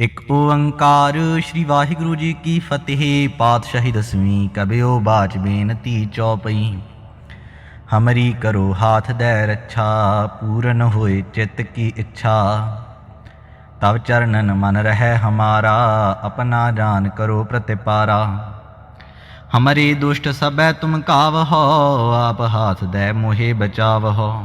ਇਕ ਓੰਕਾਰ ਸ੍ਰੀ ਵਾਹਿਗੁਰੂ ਜੀ ਕੀ ਫਤਿਹ। ਪਾਤਸ਼ਾਹੀ ਦਸਵੀਂ ਕਬਿਓ ਬਾਚ ਬੇਨਤੀ ਚੌਪਈ। ਹਮਰੀ ਕਰੋ ਹਾਥ ਦੇ ਰੱਛਾ, ਪੂਰਨ ਹੋਏ ਚਿੱਤ ਕੀ ਇੱਛਾ। ਤਵ ਚਰਨਨ ਮਨ ਰਹਿ ਹਮਾਰਾ, ਆਪਣਾ ਜਾਨ ਕਰੋ ਪ੍ਰਤਿਪਾਰਾ। ਹਮਰੇ ਦੁਸ਼ਟ ਸਭੈ ਤੁਮ ਕਾਵਹੋ, ਆਪ ਹਾਥ ਦੇ ਮੋਹਿ ਬਚਾਵਹੋ।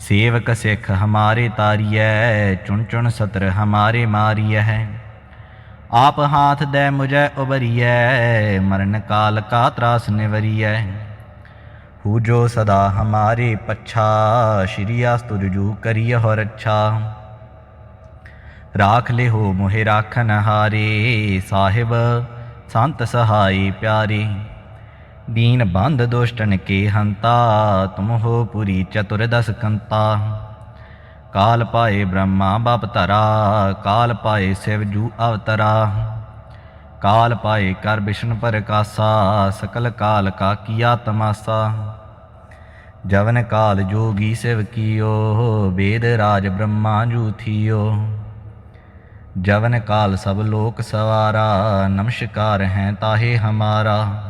ਸੇਵਕ ਸਿੱਖ ਹਮਾਰੇ ਤਾਰੀਐ, ਚੁਣ ਚੁਣ ਸਤਰ ਹਮਾਰੇ ਮਾਰੀਐ। ਆਪ ਹਾਥ ਦੇ ਮੁਝੈ ਉਬਰੀਐ ਮਰਨ ਕਾਲ ਕਾ ਤਰਾਸ ਨਿਵਰੀਐ। ਹੂ ਜੋ ਸਦਾ ਹਮਾਰੇ ਪੱਛਾ, ਸ਼੍ਰੀ ਆਸਤੁ ਜੂ ਕਰੀਏ ਹੋ ਰੱਛਾ ਰਾਖ ਲੈ ਹੋ ਮੋਹਿ ਰਾਖਨ ਹਾਰੇ, ਸਾਹਿਬ ਸੰਤ ਸਹਾਈ ਪਿਆਰੀ। ਦੀਨ ਬੰਧ ਦੁਸ਼ਟਨ ਕੇ ਹੰਤਾ, ਤੁਮ ਹੋ ਪੁਰੀ ਚਤੁਰ ਦਸ ਕੰਤਾ। ਕਾਲ ਪਾਏ ਬ੍ਰਹਮਾ ਬਪ ਧਰਾ, ਕਾਲ ਪਾਏ ਸਿਵ ਜੂ ਅਵਤਰਾ। ਕਾਲ ਪਾਏ ਕਰ ਬਿਸ਼ਨ ਪਰਕਾਸਾ ਸਕਲ ਕਾਲ ਕਾ ਕੀਆ ਤਮਾਸਾ। ਜਵਨ ਕਾਲ ਜੋਗੀ ਸਿਵ ਕੀਓ ਵੇਦ ਰਾਜ ਬ੍ਰਹਮਾ ਜੂ ਥੀਓ। ਜਵਨ ਕਾਲ ਸਭ ਲੋਕ ਸਵਾਰਾ, ਨਮਸਕਾਰ ਹੈ ਤਾਹੇ ਹਮਾਰਾ।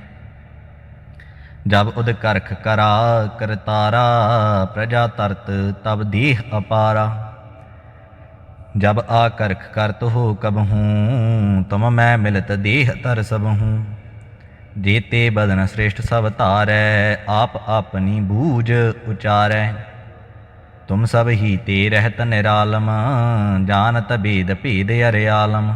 ਜਬ ਉਦ ਕਰਖ ਕਰਾ ਕਰਤਾਰਾ ਪ੍ਰਜਾ ਤਰਤ, ਤਬ ਦੇਹ ਅਪਾਰਾ। ਜਬ ਆ ਕਰਖ ਕਰਤ ਹੋ ਕਬ ਹੂੰ, ਤਮ ਮੈਂ ਮਿਲਤ ਦੇਹ ਤਰ ਸਭ ਹੂੰ। ਜੇਤੇ ਬਦਨ ਸ੍ਰੇਸ਼ਟ ਸਭ ਧਾਰੈ, ਆਪ ਆਪਣੀ ਬੂਝ ਉਚਾਰੈ। ਤੁਮ ਸਭ ਹੀ ਤੇ ਰਹਿਤ ਨਿਰਾਲਮ, ਜਾਣਤ ਬੇਦ ਭੇਦ ਅਰਿਆਲਮ।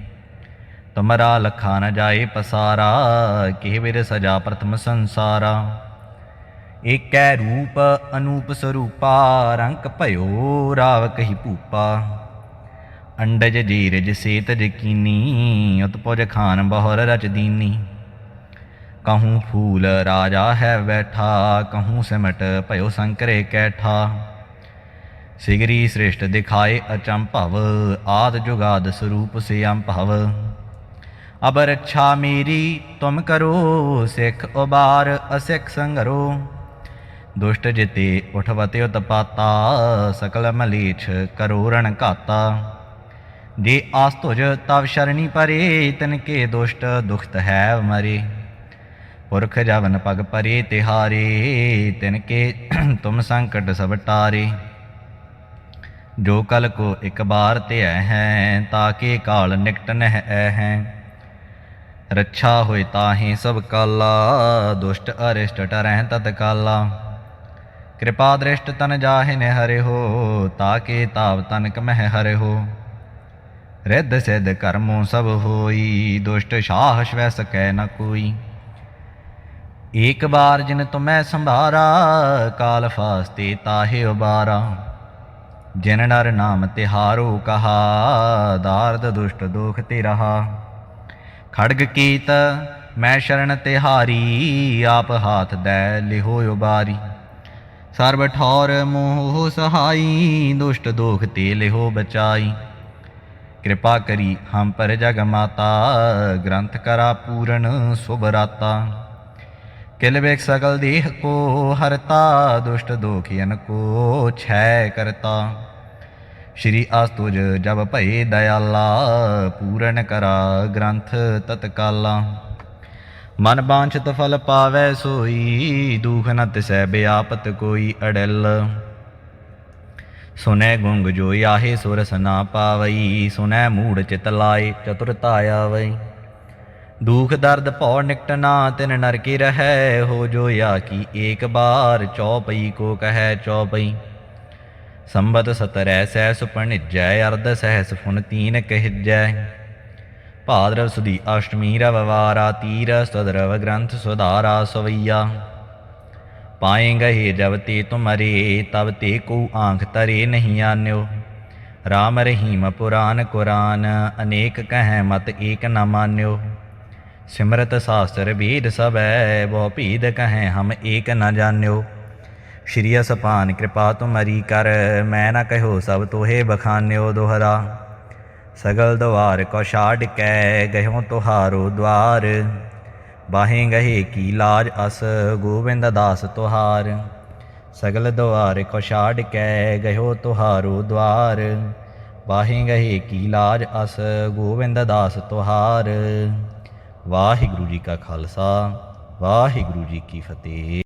ਤੁਮਰਾ ਲਖਾ ਨ ਜਾਏ ਪਸਾਰਾ, ਕਿਹ ਵਿਰ ਸਜਾ ਪ੍ਰਥਮ ਸੰਸਾਰਾ। ਏਕੈ ਰੂਪ ਅਨੂਪ ਸਰੂਪਾ, ਰੰਕ ਭਇਓ ਰਾਵ ਕਹੀ ਭੂਪਾ। ਅੰਡਜ ਜੀਰਜ ਸੇਤ ਜਕੀਨੀ, ਉਤਪੁਜ ਖਾਨ ਬਹੁਰ ਰਚ ਦੀਨੀ। ਕਹੂੰ ਫੂਲ ਰਾਜਾ ਹੈ ਬੈਠਾ, ਕਹੂੰ ਸਿਮਟ ਭਇਓ ਸੰਕਰੇ ਕੈਠਾ। ਸਿਗਰੀ ਸ੍ਰਿਸ਼ਟ ਦਿਖਾਏ ਅਚੰਭਵ, ਆਦ ਜੁਗਾਦ ਸਰੂਪ ਸੇ ਅੰਭਵ ਅਬਰ ਰੱਛਾ ਮੇਰੀ, ਤੁਮ ਕਰੋ ਸਿੱਖ ਉਬਾਰ, ਅਸਿੱਖ ਸੰਗਰੋ। ਦੁਸ਼ਟ ਜਿਤੇ ਉਠਵਤੇ ਉਤਪਾਤਾ, ਸਕਲ ਮਲੀਛ ਕਰੋ ਰਣ ਘਾਤਾ। ਜੇ ਆਸ ਤੁਜ ਤਵ ਸ਼ਰਣੀ ਪਰੇ, ਤਨ ਕੇ ਦੁਸ਼ਟ ਦੁਖਤ ਹੈ ਮਰੇ। ਪੁਰਖ ਜਵਨ ਪਗ ਪਰੇ, ਤਿਹਾਰੇ, ਤਿਨ ਕੇ ਤੁਮ ਸੰਕਟ ਸਭ ਟਾਰੇ। ਜੋ ਕਲ ਕੋ ਇੱਕ ਬਾਰ ਧਿਆ ਹੈ ਤਾਕੇ ਕਾਲ ਨਿਕਟ ਨਹਿ ਹੈ। ਰੱਛਾ ਹੋਏ ਤਾਹੇ ਸਭ ਕਾਲਾ, ਦੁਸ਼ਟ ਅਰਿਸ਼ਟ ਟਰਹਿ ਤਤ ਕਾਲਾ। ਕਿਰਪਾ ਦ੍ਰਿਸ਼ਟ ਤਨ ਜਾਹਿ ਨ ਹਰਿ ਹੋ ਤਾਕੇ ਤਾਵ ਤਨਕ ਮਹਿ ਹਰਿ ਹੋ ਰਿੱਧ ਸਿੱਧ ਕਰਮੋ ਸਭ ਹੋਈ, ਦੁਸ਼ਟ ਸ਼ਾਹ ਸ਼ਵੈ ਸਕੈ ਨ ਕੋਈ। ਏਕ ਬਾਰ ਜਿਨ ਤੁਮੈ ਸੰਭਾਰਾ, ਕਾਲ ਫਾਸਤੇ ਤਾਹੇ ਉਬਾਰਾ। ਜਿਨ ਨਰ ਨਾਮ ਤਿਹਾਰੋ ਕਹਾ, ਦਾਰਦ ਦੁਸ਼ਟ ਦੋਖ ਤੇ ਰਹਾ। ਖੜਗ ਕੀਤ, ਮੈਂ ਸ਼ਰਨ ਤਿਹਾਰੀ, ਆਪ ਹਾਥ ਦੈ ਲਿਹੋ ਉਬਾਰੀ ਸਰਬ ਠੌਰ ਮੋਹ ਸਹਾਈ, ਦੁਸ਼ਟ ਦੋਖ ਤੇ ਲਿਹੋ ਬਚਾਈ। ਕਿਰਪਾ ਕਰੀ ਹਮ ਪਰ ਜਗ ਮਾਤਾ, ਗ੍ਰੰਥ ਕਰਾ ਪੂਰਨ ਸੁਭ ਰਾਤਾ। ਕਿਲ ਵੇਖ ਸਕਲ ਦੇਹ ਕੋ ਹਰਤਾ, ਦੁਸ਼ਟ ਦੋਖਿਯਨ ਕੋ ਛੈ ਕਰਤਾ। ਸ਼੍ਰੀ ਅਸਤੁਜ ਜਬ ਭਏ ਦਇਆਲਾ, ਪੂਰਨ ਕਰਾ ਗ੍ਰੰਥ ਤਤਕਾਲਾ। ਮਨ ਬਾਂਛਤ ਫਲ ਪਾਵੈ ਸੋਈ, ਦੁਖ ਨ ਤਿਸੈ ਬਿਆਪਤ ਕੋਈ ਅੜਲ। ਸੁਨੈ ਗੁੰਗ ਜੋ ਆਹੇ ਸੁਰਸ ਨਾ ਪਾਵਈ, ਸੁਨੈ ਮੂੜ ਚਿਤ ਲਾਏ ਚਤੁਰਤਾ ਆਵਈ। ਦੁਖ ਦਰਦ ਭਉ ਨਿਕਟ ਨਾ ਤਿਨ ਨਰ ਰਹੈ, ਹੋ ਜੋ ਆ ਕੀ ਏਕ ਬਾਰ ਚੌਪਈ ਕੋ ਕਹੈ ਚੌਪਈ। ਸੰਬਤ ਸਤਰੈ ਸਹਿ ਸੁਪਣਿਜੈ ਅਰਧ ਸਹਿਸ ਫੁਨ ਤੀਨ ਕਹਿਜੈ। ਭਾਦਰਵ ਸੁਦੀ ਅਸ਼ਟਮੀ ਰਵਵਾਰਾ ਤੀਰ ਸਦਰਵ ਗ੍ਰੰਥ ਸੁਧਾਰਾ ਸਵਈਆ। ਪਾਏ ਗਏ ਜਬ ਤੇ ਤੁਮਰੇ ਤਬ ਤੇ ਕੋ ਆਂਖ ਤਰੇ ਨਹੀਂ ਆਨਿਓ। ਰਾਮ ਰਹੀਮ ਪੁਰਾਨ ਕੁਰਾਨ, ਅਨੇਕ ਕਹੈ ਮਤ ਏਕ ਨ ਮਾਨਿਓ। ਸਿਮਰਤ ਸਾਸਤਰ ਵੇਦ ਸਭੈ, ਬਹੁ ਭੀਦ ਕਹੈ ਹਮ ਏਕ ਨ ਜਾਣਿਓ। ਸ਼੍ਰੀ ਅਸਪਾਨ, ਕਿਰਪਾ ਤੁਮਰੀ ਕਰ, ਮੈਂ ਨਾ ਕਹਿਓ ਸਭ ਤੋਹੇ ਬਖਾਨਿਓ ਦੋਹਰਾ। ਸਗਲ ਦਵਾਰ ਕੋ ਛਾੜ ਕੈ ਗਇਓ ਤੁਹਾਰੋ ਦਵਾਰ। ਬਾਹੇ ਗਹੇ ਕੀ ਲਾਜ ਅਸ, ਗੋਬਿੰਦ ਦਾਸ ਤੁਹਾਰ। ਸਗਲ ਦਵਾਰ ਕੋ ਛਾੜ ਕੈ ਗਇਓ ਤੁਹਾਰੋ ਦਵਾਰ। ਬਾਹੇ ਗਹੇ ਕੀ ਲਾਜ ਅਸ, ਗੋਬਿੰਦ ਦਾਸ ਤੁਹਾਰ। ਵਾਹਿਗੁਰੂ ਜੀ ਕਾ ਖਾਲਸਾ, ਵਾਹਿਗੁਰੂ ਜੀ ਕੀ ਫਤਿਹ।